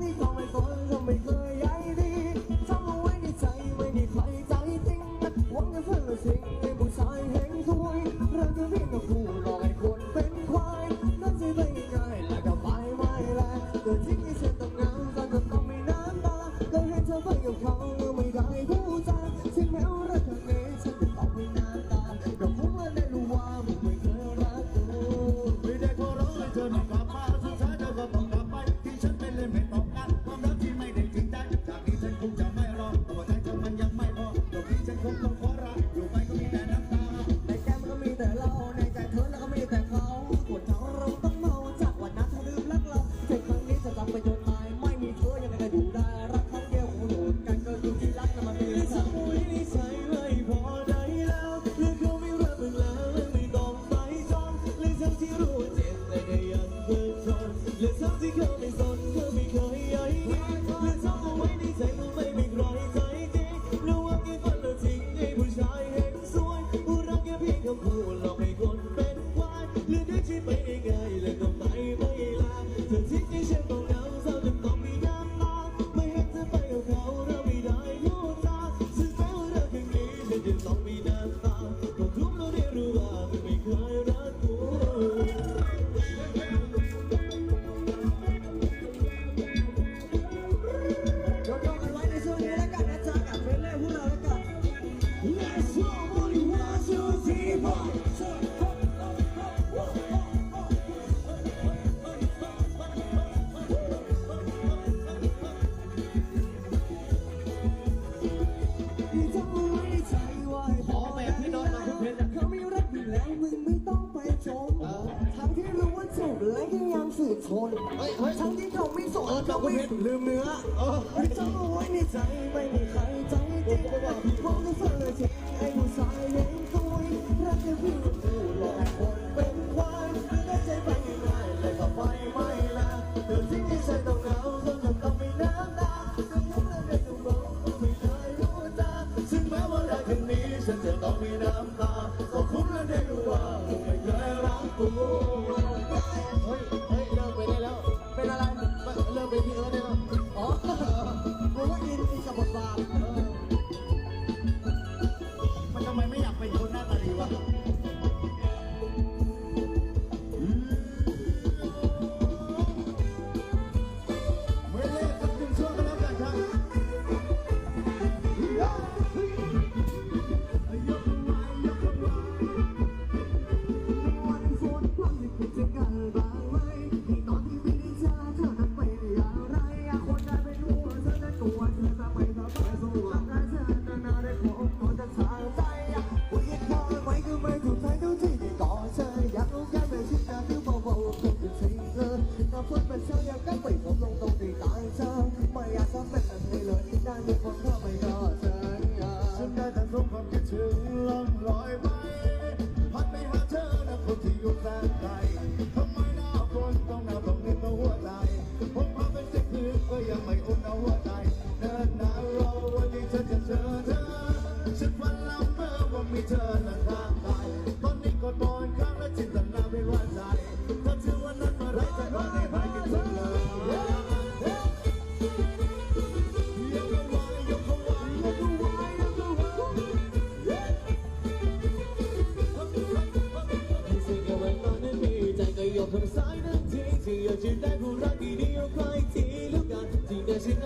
นี่ก็ไม่สนก็ไม่เคยใยดีทำเอาไว้ในใจไม่มีใครใจจริงหวังจะเพื่อสิงให้ผู้ชายเห็นด้วยเราจะงที่เรียกว่าผู้หลอกให้คนเป็นควายนั่นใช่ไหม เดี๋ยวกูลง แล้วมึงไม่ต้องไปชมทั้งที่รู้ว่าจบและยังยังสื่อชนเฮ้ยเฮ้ย ทั้งที่เราไม่สนเราไม่ลืมเนื้อไม่ต้องไว้ในใจไม่มีใครใจจริง Gigi, oggi dai burra di Dio, lugar, ti desi